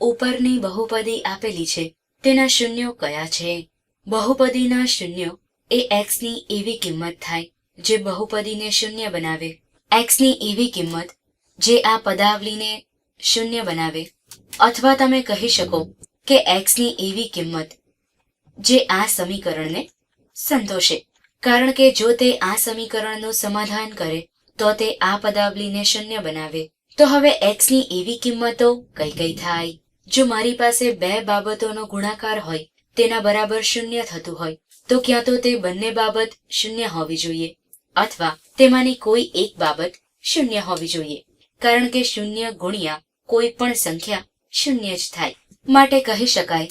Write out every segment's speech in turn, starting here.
ઉપરની બહુપદી આપેલી છે. તેના શૂન્યો કયા છે? બહુપદીના શૂન્યો એ એક્સની એવી કિંમત થાય, જે બહુપદીને શૂન્ય બનાવે. એક્સની એવી કિંમત, જે આ પદાવલીને શૂન્ય બનાવે. અથવા તમે કહી શકો કે એક્સની એવી કિંમત, જે આ સમીકરણને સંતોષે. કારણ કે જો તે આ સમીકરણનું સમાધાન કરે, તો તે આ પદાવલીને શૂન્ય બનાવે. તો હવે એક્સની એવી કિંમતો કઈ કઈ થાય? જો મારી પાસે બે બાબતોનો ગુણાકાર હોય, તેના બરાબર શૂન્ય થતું હોય, તો ક્યાં તો તે બંને બાબત શૂન્ય હોવી જોઈએ. અથવા તેમાંની કોઈ એક બાબત શૂન્ય હોવી જોઈએ. કારણ કે શૂન્ય ગુણ્યા કોઈ પણ સંખ્યા શૂન્ય જ થાય. માટે કહી શકાય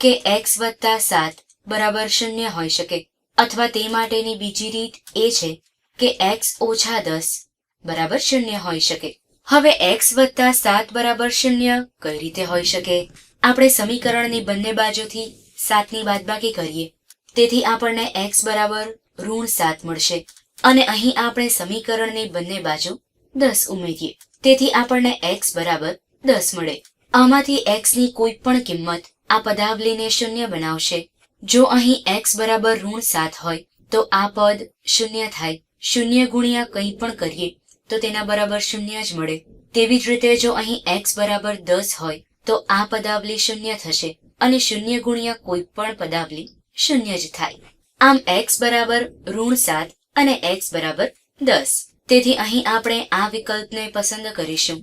કે એક્સ વત્તા સાત બરાબર શૂન્ય હોઈ શકે. અથવા તે માટેની બીજી રીત એ છે કે એક્સ ઓછા દસ બરાબર શૂન્ય હોઈ શકે. હવે એક્સ વત્તા સાત બરાબર શૂન્ય કઈ રીતે હોઈ શકે? આપણે સમીકરણની બંને બાજુથી સાતની બાદબાકી કરીએ. તેથી આપણને એક્સ બરાબર ઋણ સાત મળશે. અને અહીં આપણે સમીકરણની બંને બાજુ દસ ઉમેરીએ. તેથી આપણને એક્સ બરાબર દસ મળે. આમાંથી એક્સની કોઈ પણ કિંમત આ પદાવલીને શૂન્ય બનાવશે. જો અહીં એક્સ બરાબર ઋણ સાત હોય, તો આ પદ શૂન્ય થાય. શૂન્ય ગુણ્યા કંઈ પણ કરીએ તો તેના બરાબર શૂન્ય જ મળે. તેવી જ રીતે જો અહીં એક્સ બરાબર દસ હોય, તો આ પદાવલી શૂન્ય થશે અને શૂન્ય ગુણ્યા કોઈ પણ પદાવલી શૂન્ય જ થાય. આમ એક્સ બરાબર ઋણ સાત અને એક્સ બરાબર દસ. તેથી અહીં આપણે આ વિકલ્પને પસંદ કરીશું.